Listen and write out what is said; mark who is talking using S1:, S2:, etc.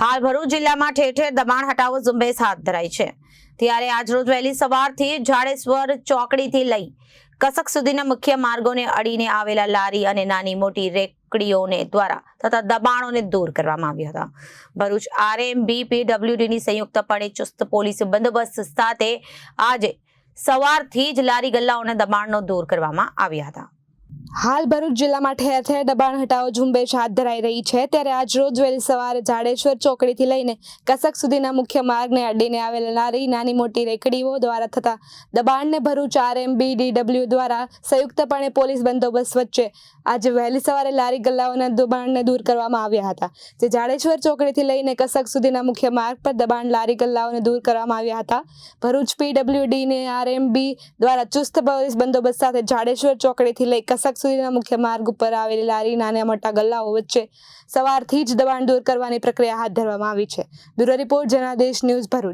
S1: હાલ ભરૂચ જિલ્લામાં ઠેર ઠેર દબાણ હટાવો ઝુંબેશ હાથ ધરાઈ છે. ત્યારે આજરોજ વહેલી સવારથી જાડેશ્વર ચોકડીથી લઈ કસક સુધીના મુખ્ય માર્ગોને અડીને આવેલા લારી અને નાની મોટી રેકડીઓને દ્વારા તથા દબાણોને દૂર કરવામાં આવ્યા હતા. ભરૂચ આરએમબી પીડબ્લ્યુડીની સંયુક્તપણે ચુસ્ત પોલીસ બંદોબસ્ત સાથે આજે સવારથી જ લારી ગલ્લાઓના દબાણનો દૂર કરવામાં આવ્યા હતા.
S2: હાલ ભરૂચ જિલ્લામાં ઠેર ઠેર દબાણ હટાવો ઝુંબેશ હાથ ધરાઈ રહી છે. ત્યારે આજ રોજ વહેલી સવારે જાડેશ્વર ચોકડીથી લઈને કસક સુધીના મુખ્ય માર્ગને અડીને આવેલા નારી, નાની મોટી રેકડીઓ દ્વારા થતા દબાણને ભરૂચ આરએમબી, ડીડબ્લ્યુ દ્વારા સંયુક્તપણે પોલીસ બંદોબસ્ત વચ્ચે આજે વહેલી સવારે લારી ગલ્લાઓના દબાણને દૂર કરવામાં આવ્યા હતા. જે જાડેશ્વર ચોકડીથી લઈને કસક સુધીના મુખ્ય માર્ગ પર દબાણ લારી ગલ્લાઓને દૂર કરવામાં આવ્યા હતા. ભરૂચ પીડબ્લ્યુડીને આરએમબી દ્વારા ચુસ્ત પોલીસ બંદોબસ્ત સાથે જાડેશ્વર ચોકડીથી લઈ કસક સુધીના મુખ્ય માર્ગ ઉપર આવેલી લારી, નાના મોટા ગલ્લાઓ વચ્ચે સવારથી જ દબાણ દૂર કરવાની પ્રક્રિયા હાથ ધરવામાં આવી છે. Bureau report, Janadesh news Bharuch.